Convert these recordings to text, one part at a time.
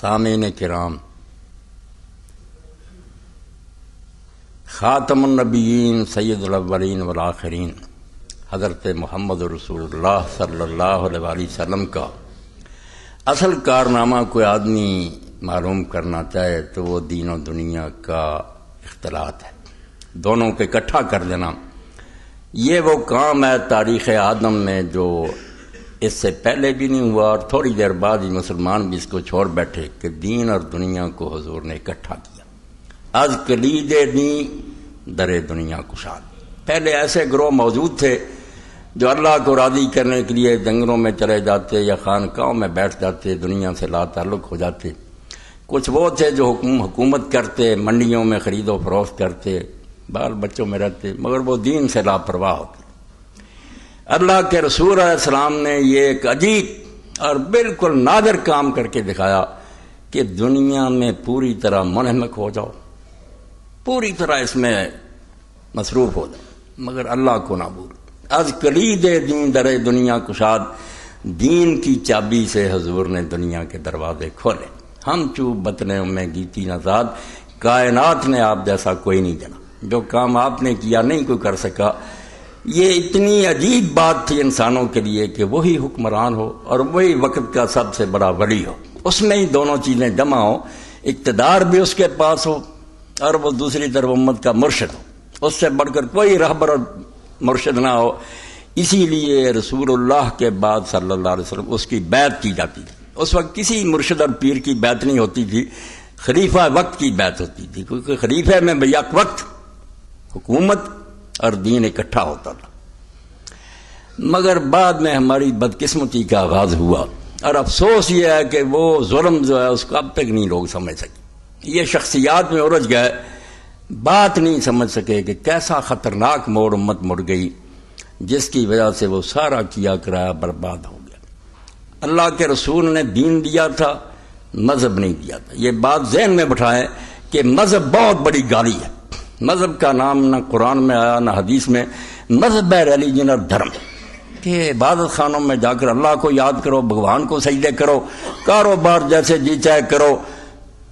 سامعین کرام، خاتم النبیین، سید الاولین والآخرین، حضرت محمد رسول اللہ صلی اللہ علیہ وآلہ وسلم کا اصل کارنامہ کوئی آدمی معلوم کرنا چاہے تو وہ دین و دنیا کا اختلاط ہے۔ دونوں کو اکٹھا کر دینا یہ وہ کام ہے تاریخ آدم میں جو اس سے پہلے بھی نہیں ہوا اور تھوڑی دیر بعد ہی مسلمان بھی اس کو چھوڑ بیٹھے کہ دین اور دنیا کو حضور نے اکٹھا کیا۔ از کلید دین، در دنیا کشاد پہلے ایسے گروہ موجود تھے جو اللہ کو راضی کرنے کے لیے جنگلوں میں چلے جاتے یا خانقاہوں میں بیٹھ جاتے، دنیا سے لا تعلق ہو جاتے۔ کچھ وہ تھے جو حکم، حکومت کرتے، منڈیوں میں خرید و فروخت کرتے، بال بچوں میں رہتے، مگر وہ دین سے لاپرواہ ہوتے۔ اللہ کے رسول علیہ السلام نے یہ ایک عجیب اور بالکل نادر کام کر کے دکھایا کہ دنیا میں پوری طرح منہمک ہو جاؤ، پوری طرح اس میں مصروف ہو جاؤ، مگر اللہ کو نہ بھول از کلید دین در دنیا کشاد، دین کی چابی سے حضور نے دنیا کے دروازے کھولے۔ ہم چوب بتنے میں گیتی نزاد کائنات نے آپ جیسا کوئی نہیں جنا۔ جو کام آپ نے کیا نہیں کوئی کر سکا یہ اتنی عجیب بات تھی انسانوں کے لیے کہ وہی حکمران ہو اور وہی وقت کا سب سے بڑا ولی ہو۔ اس میں ہی دونوں چیزیں جمع ہو اقتدار بھی اس کے پاس ہو اور وہ دوسری طرف امت کا مرشد ہو۔ اس سے بڑھ کر کوئی رہبر اور مرشد نہ ہو۔ اسی لیے رسول اللہ کے بعد صلی اللہ علیہ وسلم اس کی بیعت کی جاتی تھی۔ اس وقت کسی مرشد اور پیر کی بیعت نہیں ہوتی تھی، خلیفہ وقت کی بیعت ہوتی تھی۔ کیونکہ خلیفہ میں بیک وقت، حکومت اور دین اکٹھا ہوتا تھا۔ مگر بعد میں ہماری بدقسمتی کا آغاز ہوا اور افسوس یہ ہے کہ وہ ظلم جو ہے اس کو اب تک نہیں لوگ سمجھ سکے۔ یہ شخصیات میں الجھ گئے، بات نہیں سمجھ سکے کہ کیسا خطرناک موڑ امت مڑ گئی، جس کی وجہ سے وہ سارا کیا کرایا برباد ہو گیا۔ اللہ کے رسول نے دین دیا تھا، مذہب نہیں دیا تھا۔ یہ بات ذہن میں بٹھائیں کہ مذہب بہت بڑی گالی ہے۔ مذہب کا نام نہ قرآن میں آیا نہ حدیث میں، مذہب ہے ریلیجن اور دھرم کہ عبادت خانوں میں جا کر اللہ کو یاد کرو، بھگوان کو سجدے کرو، کاروبار جیسے جی چاہے کرو۔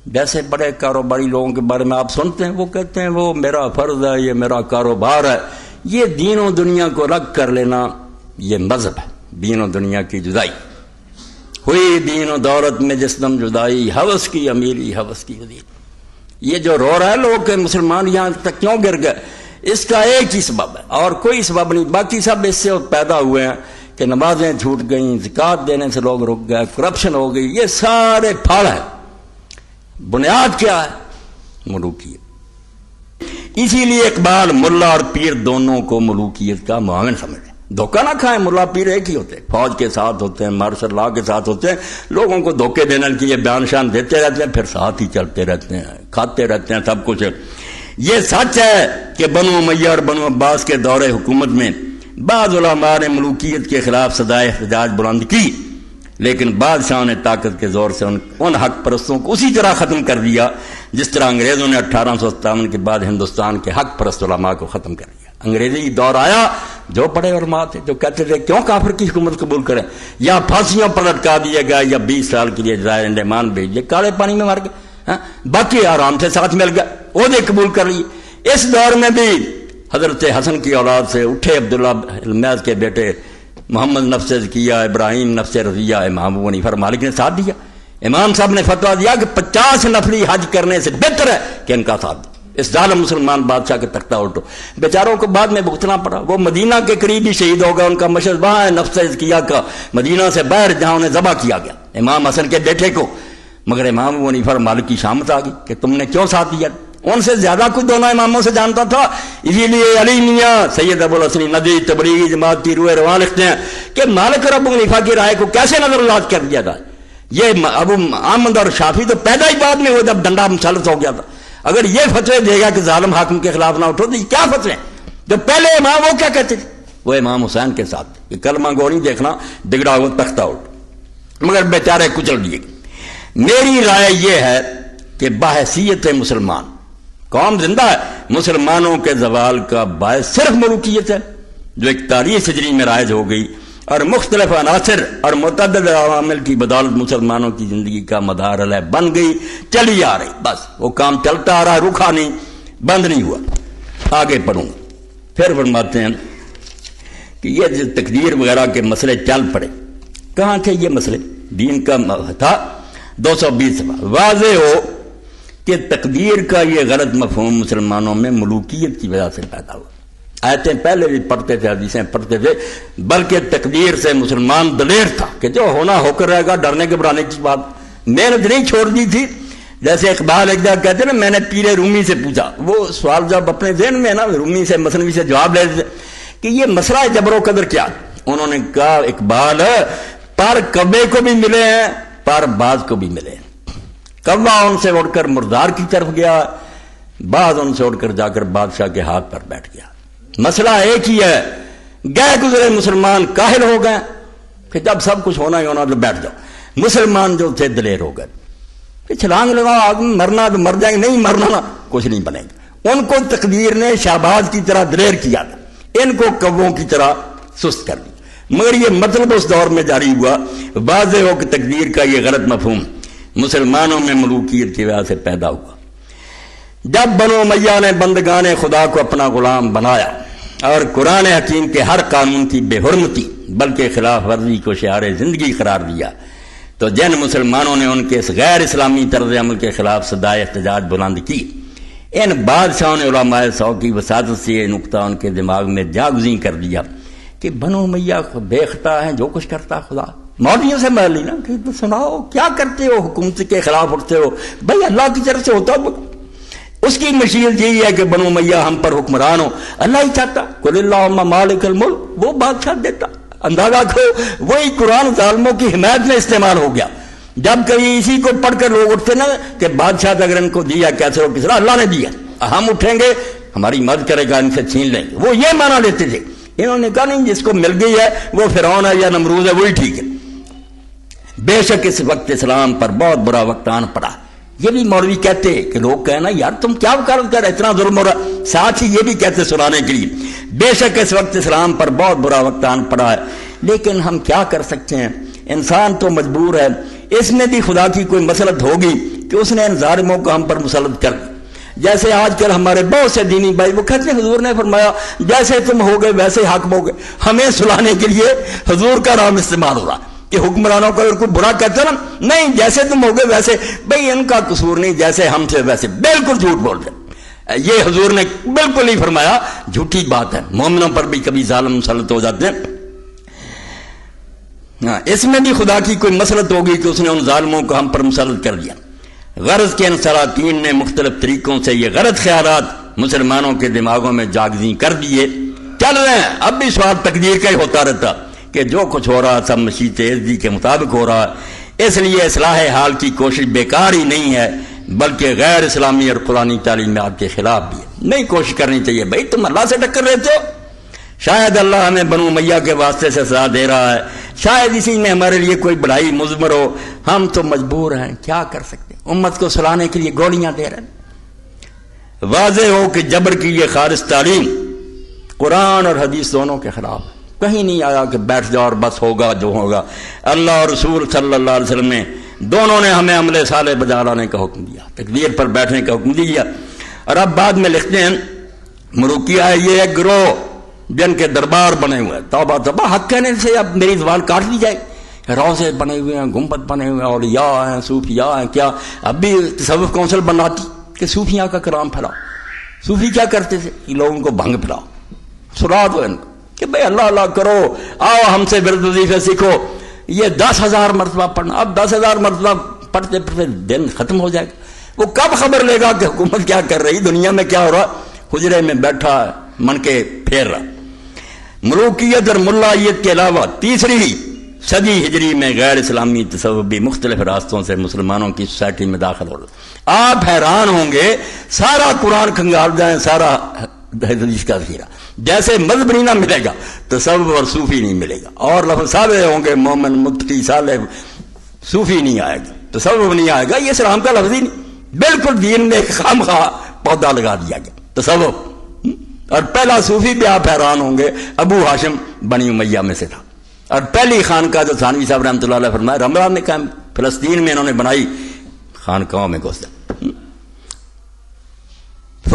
جیسے بڑے کاروباری لوگوں کے بارے میں آپ سنتے ہیں، وہ کہتے ہیں وہ میرا فرض ہے، یہ میرا کاروبار ہے۔ یہ دین و دنیا کو رکھ کر لینا یہ مذہب ہے، دین و دنیا کی جدائی۔ ہوئی دین و دولت میں جس دم جدائی، حوث کی امیری، حوث کی جدید یہ جو رو رہا ہے لوگ کہ مسلمان یہاں تک کیوں گر گئے؟ اس کا ایک ہی سبب ہے، اور کوئی سبب نہیں۔ باقی سب اس سے پیدا ہوئے ہیں کہ نمازیں جھوٹ گئیں، زکات دینے سے لوگ رک گئے کرپشن ہو گئی۔ یہ سارے پھاڑ ہیں۔ بنیاد کیا ہے؟ ملوکیت۔ اسی لیے اقبال، ملا اور پیر دونوں کو ملوکیت کا معاون سمجھے دھوکہ نہ کھائیں ملا پیر ایک ہی ہوتے فوج کے ساتھ ہوتے ہیں مارشل لا کے ساتھ ہوتے ہیں۔ لوگوں کو دھوکے دینے کے لیے بیان شان دیتے رہتے ہیں، پھر ساتھ ہی چلتے رہتے ہیں، کھاتے رہتے ہیں، سب کچھ۔ یہ سچ ہے کہ بنو میاں اور بنو عباس کے دور حکومت میں بعض علماء نے ملوکیت کے خلاف سدائے احتجاج بلند کی، لیکن بادشاہ نے طاقت کے زور سے ان ان حق پرستوں کو اسی طرح ختم کر دیا، جس طرح انگریزوں نے اٹھارہ سو ستاون کے بعد ہندوستان کے حق پرست علماء کو ختم کر دیا۔ انگریزی دور آیا جو بڑے علماء تھے، جو کہتے تھے، کیوں کافر کی حکومت قبول کریں یا پھانسیوں پر لٹکا دیے گئے، یا بیس سال کے لیے جزائر انڈیمان بھیج کالے پانی میں مر گئے ہاں؟ باقی آرام سے ساتھ مل گئے، وہ قبول کر لیے اس دور میں بھی حضرت حسن کی اولاد سے اٹھے عبداللہ المیز کے بیٹے محمد نفس کیا ابراہیم نفس رضیہ، امام ابو مالک نے ساتھ دیا۔ امام صاحب نے فتوا دیا کہ پچاس نفلی حج کرنے سے بہتر ہے کہ ان کا ساتھ دیا اس ظالم مسلمان بادشاہ کے تختہ الٹو بیچاروں کو بعد میں بھگتنا پڑا۔ وہ مدینہ کے قریب ہی شہید ہو گیا ان کا مشرق وہاں ہے، نفس کیا کا مدینہ سے باہر جہاں انہیں ذبح کیا گیا۔ امام حسن کے بیٹے کو۔ مگر امام ابو حنیفہ مالک کی شامت آ گئی کہ تم نے کیوں ساتھ دیا۔ ان سے زیادہ کچھ دونوں اماموں سے جانتا تھا۔ اسی لیے علی میاں، سید ابو الحسنی ندی تبلیغی جماعت کی روئے رواں لکھتے ہیں کہ مالک اور ابو کی رائے کو کیسے نظر انداز کر دیا جائے یہ ابو احمد اور شافی تو پیدا ہی بعد میں وہ جب ڈنڈا مسلط ہو گیا تھا۔ اگر یہ فتوے دے گا کہ ظالم حاکم کے خلاف نہ اٹھو تو کیا فتوے جو پہلے امام وہ کیا کہتے تھے؟ وہ امام حسین کے ساتھ کہ کلمہ گو نہیں دیکھنا بگڑا ہوا تختہ اٹھ۔ مگر بیچارے کچل دیے۔ میری رائے یہ ہے کہ باحثیت مسلمان، قوم زندہ ہے، مسلمانوں کے زوال کا باعث صرف ملوکیت ہے، جو ایک تاریخ سجری میں رائج ہو گئی۔ اور مختلف عناصر اور متعدد عوامل کی بدولت مسلمانوں کی زندگی کا مدار علیہ بن گئی، چلی آ رہی۔ بس، وہ کام چلتا آ رہا رکا نہیں، بند نہیں ہوا۔ آگے پڑھوں۔ پھر فرماتے ہیں کہ یہ تقدیر وغیرہ کے مسئلے چل پڑے۔ کہاں تھے یہ مسئلے؟ دین کا تھا۔ دو سو بیس واضح ہو کہ تقدیر کا یہ غلط مفہوم مسلمانوں میں ملوکیت کی وجہ سے پیدا ہوا۔ آیتیں پہلے بھی پڑھتے تھے، حدیثیں پڑھتے تھے، بلکہ تقدیر سے مسلمان دلیر تھا کہ جو ہونا ہو کر رہے گا، ڈرنے گھبرانے کی بات۔ محنت نہیں چھوڑ دی تھی۔ جیسے اقبال ایک جگہ کہتے نا، میں نے پیرے رومی سے پوچھا۔ وہ سوال جب اپنے ذہن میں نا، رومی سے مصنوعی سے جواب لے کہ یہ مسئلہ جبر و قدر کیا؟ انہوں نے کہا، اقبال، پر کبے کو بھی ملے ہیں، پر باز کو بھی ملے کبا ان سے اڑ کر مردار کی طرف گیا، بعض ان سے اڑ کر جا کر بادشاہ کے ہاتھ پر بیٹھ گیا۔ مسئلہ ایک ہی ہے۔ گئے گزرے مسلمان کاہل ہو گئے۔ کہ جب سب کچھ ہونا ہی ہونا تو بیٹھ جاؤ۔ مسلمان جو تھے دلیر ہو گئے۔ کہ چھلانگ لگاؤ مرنا تو مر جائیں گے نہیں مرنا نا، کچھ نہیں بنے گا۔ ان کو تقدیر نے شہباز کی طرح دلیر کیا تھا۔ ان کو کبوں کی طرح سست کر دی۔ مگر یہ مطلب اس دور میں جاری ہوا۔ واضح ہو کہ تقدیر کا یہ غلط مفہوم مسلمانوں میں ملوکیت کی وجہ سے پیدا ہوا۔ جب بنو میاں نے بندگان خدا کو اپنا غلام بنایا اور قرآن حکیم کے ہر قانون کی بے حرمتی، بلکہ خلاف ورزی کو شعار زندگی قرار دیا۔ تو جن مسلمانوں نے ان کے اس غیر اسلامی طرز عمل کے خلاف سدائے احتجاج بلند کی۔ ان بادشاہوں نے علماء سو کی وسادت سے یہ نقطہ ان کے دماغ میں جاگزیں کر دیا کہ بنو میاں دیکھتا ہے جو کچھ کرتا خدا۔ مولویوں سے مر لی نا کہ سناؤ، کیا کرتے ہو حکومت کے خلاف اٹھتے ہو؟ بھائی اللہ کی طرف سے ہوتا اس کی مشیل یہی ہے کہ بنو میاں ہم پر حکمران ہو اللہ ہی چاہتا۔ کل اللہ مالک الملک۔ وہ بادشاہ دیتا۔ اندازہ کرو، وہی قرآن ظالموں کی حمایت میں استعمال ہو گیا۔ جب کبھی اسی کو پڑھ کر لوگ اٹھتے نا کہ بادشاہ اگر ان کو دیا، کیسے ہو، کس طرح؟ اللہ نے دیا۔ ہم اٹھیں گے، ہماری مدد کرے گا، ان سے چھین لیں گے۔ وہ یہ مانا لیتے تھے۔ انہوں نے کہا، نہیں، جس کو مل گئی ہے، وہ فرعون ہے یا نمروز ہے، وہی ٹھیک ہے۔ بے شک اس وقت اسلام پر بہت برا وقت آن پڑا۔ یہ بھی مولوی کہتے کہ لوگ کہنا یار تم کیا کر اتنا ظلم ہو رہا ساتھ ہی یہ بھی کہتے سنانے کے لیے۔ بے شک اس وقت اسلام پر بہت برا وقت آن پڑا ہے۔ لیکن ہم کیا کر سکتے ہیں؟ انسان تو مجبور ہے۔ اس میں بھی خدا کی کوئی مسلط ہوگی کہ اس نے ان ظالموں کو ہم پر مسلط کر۔ جیسے آج کل ہمارے بہت سے دینی بھائی، وہ کہتے ہیں، حضور نے فرمایا، جیسے تم ہو گئے ویسے حق ہو گئے ہمیں سلانے کے لیے حضور کا نام استعمال ہو رہا کہ حکمرانوں کو کوئی برا کہتے نا، نہیں، جیسے تم ہو گئے ویسے۔ بھائی، ان کا قصور نہیں، جیسے ہم سے ویسے۔ بالکل جھوٹ بول رہے یہ حضور نے بالکل نہیں فرمایا۔ جھوٹی بات ہے۔ مومنوں پر بھی کبھی ظالم مسلط ہو جاتے ہیں۔ ہاں اس میں بھی خدا کی کوئی مسلط ہوگی کہ اس نے ان ظالموں کو ہم پر مسلط کر دیا غرض کے ان سلاطین نے مختلف طریقوں سے یہ غلط خیالات مسلمانوں کے دماغوں میں جاگزی کر دیے۔ چل رہے ہیں۔ اب بھی سوال تقدیر کا ہی ہوتا رہتا۔ کہ جو کچھ ہو رہا سب مشیت عزی کے مطابق ہو رہا، اس لیے اصلاح حال کی کوشش بیکار ہی نہیں ہے، بلکہ غیر اسلامی اور قرآن تعلیمات کے خلاف بھی ہے۔ نہیں کوشش کرنی چاہیے۔ بھائی تم اللہ سے ٹکر رہتے ہو؟ شاید اللہ ہمیں بنو میاں کے واسطے سے سزا دے رہا ہے۔ شاید اسی میں ہمارے لیے کوئی بڑائی مزمر ہو۔ ہم تو مجبور ہیں۔ کیا کر سکتے امت کو سلانے کے لیے گولیاں دے رہے ہیں۔ واضح ہو کہ جبر کی یہ خارج تعلیم قرآن اور حدیث دونوں کے خلاف ہے۔ کہیں نہیں آیا کہ بیٹھ جاؤ اور بس ہوگا جو ہوگا۔ اللہ اور رسول صلی اللہ علیہ وسلم نے دونوں نے ہمیں عملے سالے بجا لانے کا حکم دیا، تقدیر پر بیٹھنے کا حکم دیا۔ اور اب بعد میں لکھتے ہیں مروکیا ہے، یہ ایک گروہ جن کے دربار بنے ہوئے توبہ توبہ، حق کہنے سے اب میری زبان کاٹ دی جائے۔ روزے بنے ہوئے ہیں، گنبد بنے ہوئے ہیں اور یا ہیں صوفیا ہیں، کیا؟ اب بھی تصوف کونسل بناتی کہ صوفیاں کا کرام پھیلاؤ۔ صوفی کیا کرتے تھے؟ لوگوں کو بھنگ پھیلاؤ۔ سنا دو ان کو کہ بھائی اللہ اللہ کرو، آؤ ہم سے برد وظیفے سیکھو۔ یہ دس ہزار مرتبہ پڑھنا، اب دس ہزار مرتبہ پڑھتے پڑھتے دن ختم ہو جائے۔ گا وہ کب خبر لے گا کہ حکومت کیا کر رہی، دنیا میں کیا ہو رہا؟ حجرے میں بیٹھا، من کے پھیر رہا۔ ملوکیت اور ملائیت کے علاوہ تیسری صدی ہجری میں غیر اسلامی تصور بھی مختلف راستوں سے مسلمانوں کی سوسائٹی میں داخل ہو رہا۔ آپ حیران ہوں گے، سارا قرآن کھنگال جائیں، سارا حدیث کا ذخیرہ۔ جیسے مذہب نہیں نہ ملے گا، تو سب اور صوفی نہیں ملے گا۔ اور لفظ صالح ہوں گے، مومن، متقی، صالح، صوفی نہیں آئے گا۔ تو سب نہیں آئے گا، یہ سلام کا لفظ ہی نہیں۔ بالکل دین نے خام خواہ پودا لگا دیا گیا۔ تو اور پہلا صوفی بھی آپ حیران ہوں گے، ابو ہاشم بنی امیہ میں سے تھا۔ اور پہلی خانقاہ جو تھانوی صاحب رحمۃ اللہ علیہ فرمایا، رمضان نے کہا فلسطین میں انہوں نے بنائی خانقاہوں میں گھس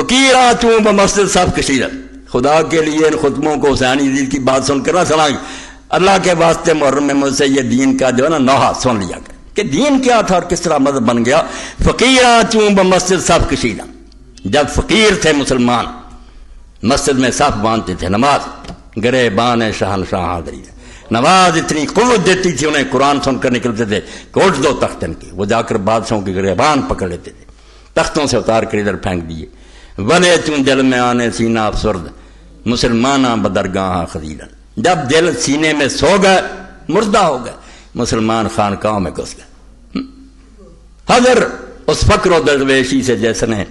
فقیر چوں مسجد سب کشیر خدا کے لیے ان خطبوں کو حسینی دین کی بات سن کر نہ سنائیں۔ اللہ کے واسطے محرم میں مجھ سے یہ دین کا جو ہے نا نوحہ سن لیا گیا۔ کہ دین کیا تھا اور کس طرح مذہب بن گیا۔ فقیر چوں مسجد سب کشیدہ جب فقیر تھے مسلمان، مسجد میں صف باندھتے تھے نماز۔ گرے بان شہن شاہ حاضری۔ نماز اتنی قوت دیتی تھی، انہیں قرآن سن کر نکلتے تھے۔ کوٹ دو تختن کی وہ جا کر بادشاہوں کے گرے بان پکڑ لیتے تھے۔ تختوں سے اتار کر ادھر پھینک دیے۔ ولے چون دل میں آنے سینہ افسرد مسلمانہ بدرگاہ خدیلن جب دل سینے میں سو گئے، مردہ ہو گئے، مسلمان خانقاہوں میں گھس گئے۔ حضر اس فکر و درویشی سے جیسے نے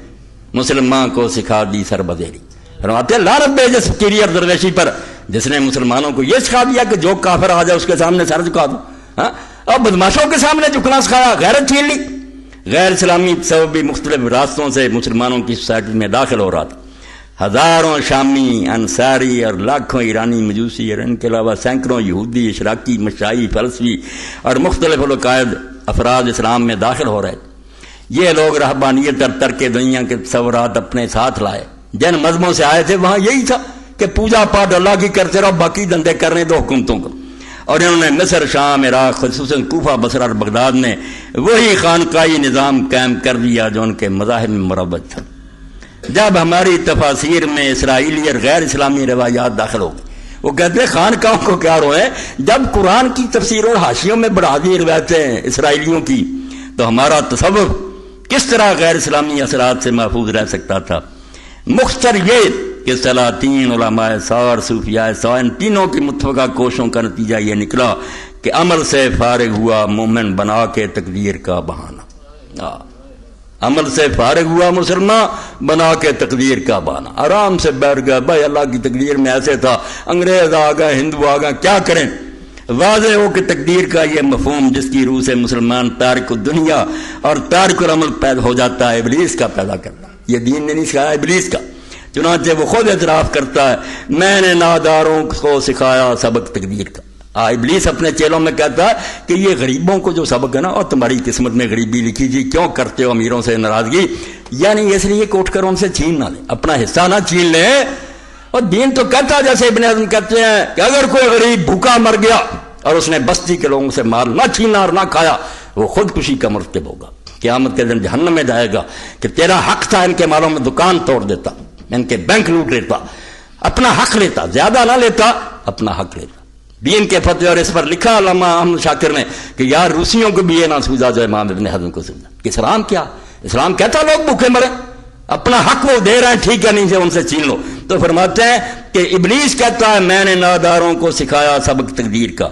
مسلمان کو سکھا دی سر بدیری فرماتے لارت بے جس فکیری اور درویشی پر جس نے مسلمانوں کو یہ سکھا دیا کہ جو کافر آ جائے، اس کے سامنے سر جھکا دو۔ ہاں؟ اور بدماشوں کے سامنے جھکنا سکھایا غیرت چھین لی۔ غیر اسلامی سبب بھی مختلف راستوں سے مسلمانوں کی سوسائٹی میں داخل ہو رہا تھا۔ ہزاروں شامی، انصاری اور لاکھوں ایرانی مجوسی اور ان کے علاوہ سینکڑوں یہودی، اشراقی مشائی فلسفی اور مختلف القاعد افراد اسلام میں داخل ہو رہے یہ لوگ رہبانیت اور ترک دنیا کے تصورات اپنے ساتھ لائے۔ جن مذہبوں سے آئے تھے، وہاں یہی تھا کہ پوجا پاٹ اللہ کی کرتے رہو، باقی دندے کر رہے دو حکومتوں کو۔ اور انہوں نے مصر شام عراق خصوصاً کوفہ بصر اور بغداد میں وہی خانقاہی نظام قائم کر دیا جو ان کے مذاہب میں مربت تھا۔ جب ہماری تفاصیر میں اسرائیلی اور غیر اسلامی روایات داخل ہو گئی، وہ کہتے ہیں خانقاہوں کو کیا روئے جب قرآن کی تفسیر اور حاشیوں میں بڑھا دی روایتیں اسرائیلیوں کی، تو ہمارا تصور کس طرح غیر اسلامی اثرات سے محفوظ رہ سکتا تھا؟ مختصر یہ کہ سلاطین علماء سور صوفیاء سو ان تینوں کی متفقہ کوشوں کا نتیجہ یہ نکلا کہ عمل سے فارغ ہوا مومن بنا کے تقدیر کا بہانہ۔ عمل سے فارغ ہوا مسلمان بنا کے تقدیر کا بہانہ۔ آرام سے بیٹھ گیا، بھائی اللہ کی تقدیر میں ایسے تھا، انگریز آ گئے، ہندو آ گئے، کیا کریں؟ واضح ہو کہ تقدیر کا یہ مفہوم جس کی روح سے مسلمان تارک دنیا اور تارک العمل پیدا ہو جاتا ہے، ابلیس کا پیدا کرنا۔ یہ دین نے نہیں سکھایا ابلیس کا۔ چنانچہ وہ خود اعتراف کرتا ہے، میں نے ناداروں کو سکھایا سبق تقدیر کا۔ ابلیس اپنے چیلوں میں کہتا ہے کہ یہ غریبوں کو جو سبق ہے نا، اور تمہاری قسمت میں غریبی لکھی جی کیوں کرتے ہو امیروں سے ناراضگی؟ یعنی اس لیے کوٹ کر ان سے چھین نہ لیں، اپنا حصہ نہ چھین لیں۔ اور دین تو کہتا جیسے ابن اعظم کہتے ہیں کہ اگر کوئی غریب بھوکا مر گیا اور اس نے بستی کے لوگوں سے مال نہ چھینا اور نہ کھایا، وہ خودکشی کا مرتب ہوگا۔ قیامت کے دن جہنم میں جائے گا کہ تیرا حق تھا ان کے مالوں میں دکان توڑ دیتا۔ یعنی ان کے بینک لوٹ لیتا، اپنا حق لیتا، زیادہ نہ لیتا، اپنا حق لیتا۔ دین کے فتح اور اس پر لکھا علامہ احمد شاکر نے کہ یار روسیوں کو بھی یہ نہ سوجا جو امام ابن حضم کو سوجا کہ اسلام کیا؟ اسلام کہتا لوگ بھوکے مرے۔ اپنا حق وہ دے رہے ہیں، ٹھیک ہے نہیں سے ان سے چھین لو۔ تو فرماتے ہیں کہ ابلیس کہتا ہے، میں نے ناداروں کو سکھایا سبق تقدیر کا۔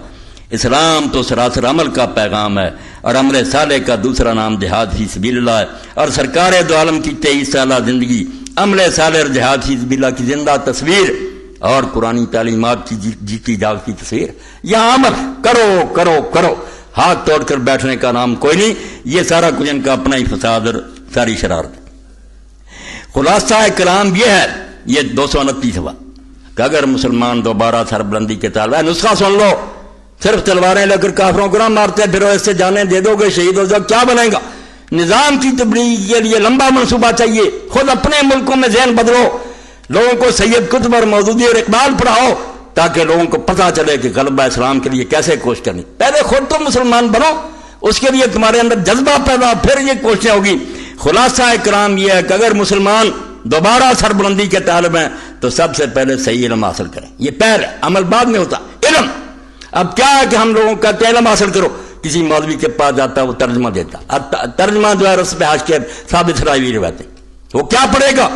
اسلام تو سراسر عمل کا پیغام ہے اور عمل صالح کا دوسرا نام جہاد فی سبیل اللہ ہے۔ اور سرکار دو عالم کی تیئیس سالہ زندگی عمل صالح جہاد فی اللہ کی زندہ تصویر اور قرآن تعلیمات کی جی- جیتی جاگتی تصویر۔ یہ عمل کرو کرو کرو۔ ہاتھ توڑ کر بیٹھنے کا نام کوئی نہیں۔ یہ سارا کچھ ان کا اپنا ہی فساد اور ساری شرارت۔ خلاصہ کلام یہ ہے، یہ دو سو انتیس ہوا۔ کہ اگر مسلمان دوبارہ سر بلندی کے طالب نسخہ سن لو۔ صرف تلواریں لے کر کافروں کو نہ مارتے، پھر اس سے جانے دے دو گے، شہید ہو جاؤ، کیا بنے گا؟ نظام کی تبلیغ کے لیے لمبا منصوبہ چاہیے۔ خود اپنے ملکوں میں ذہن بدلو۔ لوگوں کو سید قطب اور مودودی اور اقبال پڑھاؤ تاکہ لوگوں کو پتہ چلے کہ غلبہ اسلام کے لیے کیسے کوشش کرنی۔ پہلے خود تو مسلمان بنو، اس کے لیے تمہارے اندر جذبہ پیدا، پھر یہ کوششیں ہوگی۔ خلاصہ کرام یہ ہے کہ اگر مسلمان دوبارہ سربلندی کے طالب ہیں، تو سب سے پہلے صحیح علم حاصل کریں۔ یہ پہلے عمل بعد میں ہوتا۔ علم۔ اب کیا ہے کہ ہم لوگوں کا علم حاصل کرو۔ کسی مولوی کے پاس جاتا وہ ترجمہ دیتا ترجمہ جو ہے رس پہ آج کے ثابت رائی روایتیں۔ وہ کیا پڑے گا؟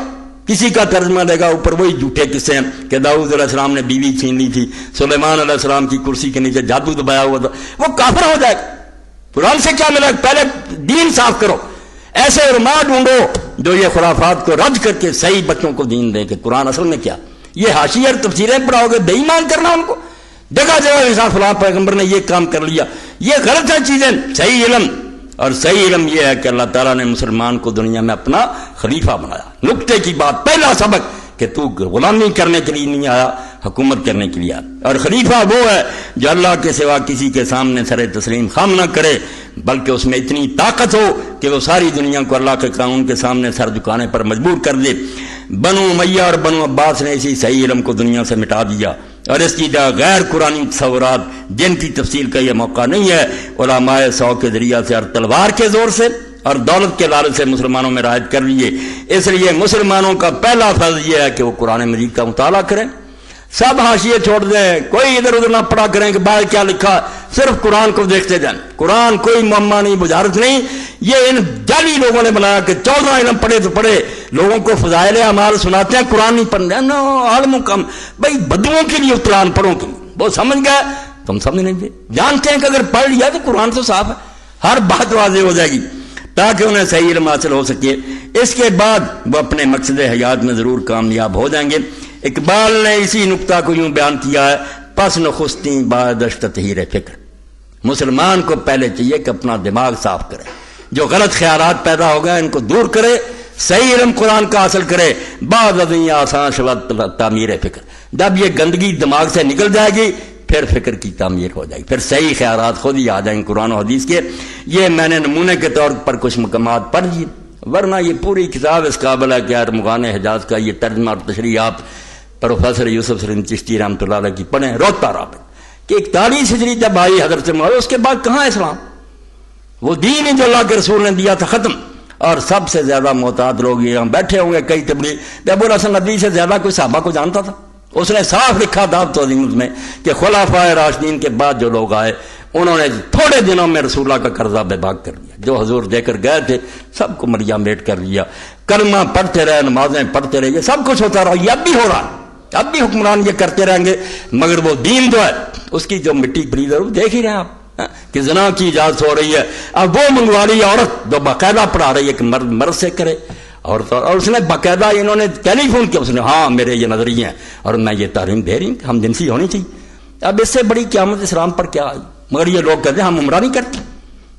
کسی کا ترجمہ دے گا، اوپر وہی جھوٹے قصے ہیں کہ داؤد علیہ السلام نے بیوی چھین لی تھی، سلیمان علیہ السلام کی کرسی کے نیچے جادو دبایا ہوا تھا۔ وہ کافر ہو جائے گا۔ قرآن سے کیا ملے گا پہلے دین صاف کرو۔ ایسے علماء ڈھونڈو جو یہ خرافات کو رد کر کے صحیح بچوں کو دین دے کہ قرآن اصل میں کیا؟ یہ حاشی اور تفصیلیں پڑھاؤ گے، بے ایمان کرنا ان کو۔ جگہ جگہ انسان فلاں پیغمبر نے یہ کام کر لیا۔ یہ غلط ہے چیزیں۔ صحیح علم۔ اور صحیح علم یہ ہے کہ اللہ تعالیٰ نے مسلمان کو دنیا میں اپنا خلیفہ بنایا۔ نقطے کی بات، پہلا سبق کہ تو غلامی کرنے کے لیے نہیں آیا، حکومت کرنے کے لیے آیا۔ اور خلیفہ وہ ہے جو اللہ کے سوا کسی کے سامنے سر تسلیم خام نہ کرے، بلکہ اس میں اتنی طاقت ہو کہ وہ ساری دنیا کو اللہ کے قانون کے سامنے سر جھکانے پر مجبور کر دے۔ بنو میاں اور بنو عباس نے اسی صحیح علم کو دنیا سے مٹا دیا۔ اور اس کی غیر قرآن تصورات، جن کی تفصیل کا یہ موقع نہیں ہے، علماء سو کے ذریعہ سے اور تلوار کے زور سے اور دولت کے لالچ سے مسلمانوں میں رائد کر لیے اس لیے مسلمانوں کا پہلا فرض یہ ہے کہ وہ قرآن مجید کا مطالعہ کریں۔ سب حاشیے چھوڑ دیں، کوئی ادھر ادھر نہ پڑھا کریں کہ باہر کیا لکھا، صرف قرآن کو دیکھتے جائیں۔ قرآن کوئی معمہ نہیں بجارت نہیں۔ یہ ان جعلی لوگوں نے بنایا کہ چودہ علم پڑھے تو پڑھے۔ لوگوں کو فضائل اعمال سناتے ہیں، قرآن نہیں پڑھ رہے کم بھائی بدوؤں کے لیے قرآن پڑھوں کی وہ سمجھ گئے؟ تم سمجھ نہیں جانتے ہیں کہ اگر پڑھ لیا تو قرآن تو صاف ہے۔ ہر بات واضح ہو جائے گی۔ تاکہ انہیں صحیح علم حاصل ہو سکے۔ اس کے بعد وہ اپنے مقصد حیات میں ضرور کامیاب ہو جائیں گے۔ اقبال نے اسی نقطہ کو یوں بیان کیا ہے، پس نخستی بادشت تہیر فکر۔ مسلمان کو پہلے چاہیے کہ اپنا دماغ صاف کرے۔ جو غلط خیالات پیدا ہو گئے، ان کو دور کرے۔ صحیح علم قرآن کا حاصل کرے، بعد آسان شبت تعمیر فکر۔ جب یہ گندگی دماغ سے نکل جائے گی، پھر فکر کی تعمیر ہو جائے گی۔ پھر صحیح خیالات خود ہی آ جائیں گے قرآن و حدیث کے۔ یہ میں نے نمونے کے طور پر کچھ مقامات پڑھ دی ورنہ یہ پوری کتاب اس قابل ہے کہ ارمغان حجاز کا یہ ترجمہ اور تشریح آپ پروفیسر یوسف سلیم چشتی رحمۃ اللہ علیہ کی پڑھیں، روتا رابط کہ اکتالیس ہجری جب آئی حضرت معاویہ اس کے بعد کہاں اسلام؟ وہ دین جو اللہ کے رسول نے دیا تھا، ختم۔ اور سب سے زیادہ محتاط لوگ یہاں بیٹھے ہوں گے، کئی تبلیغ۔ ابو الحسن ندوی سے زیادہ کوئی صحابہ کو جانتا تھا، اس نے صاف لکھا تھا تو میں کہ خلافہ راشدین کے بعد جو لوگ آئے، انہوں نے تھوڑے دنوں میں رسول اللہ کا قرضہ بے باغ کر دیا۔ جو حضور دے کر گئے تھے، سب کو مریا میٹ کر لیا کلمہ پڑھتے رہے، نمازیں پڑھتے رہے، یہ سب کچھ ہوتا رہا۔ یہ اب بھی ہو رہا اب بھی حکمران یہ کرتے رہیں گے، مگر وہ دین جو ہے، اس کی جو مٹی ہے وہ دیکھ ہی رہے ہیں آپ۔ کہ زنا کی اجازت ہو رہی ہے۔ اب وہ منگوا رہی ہے عورت، جو باقاعدہ پڑھا رہی ہے کہ مرد مرد سے کرے۔ اور اور اس نے باقاعدہ انہوں نے ٹیلی فون کیا، اس نے ہاں میرے یہ نظریے ہیں۔ اور میں یہ تعلیم دے رہی ہوں ہم جنسی ہونی چاہیے۔ اب اس سے بڑی قیامت اسلام پر کیا آئی مگر یہ لوگ کہتے ہیں ہم عمرہ نہیں کرتے۔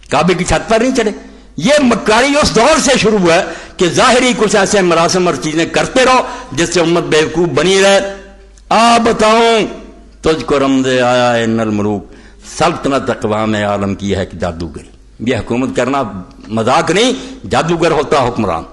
کعبے کی چھت پر نہیں چڑھے۔ یہ مکاری اس دور سے شروع ہوا ہے کہ ظاہری کچھ ایسے مراسم اور چیزیں کرتے رہو جس سے امت بیوقوف بنی رہے۔ آ بتاؤں، تجھ کو رمز آیا ہے نل ملوک۔ سلطنت اقوام عالم کی ہے کہ جادوگری یہ حکومت کرنا مذاق نہیں، جادوگر ہوتا حکمران۔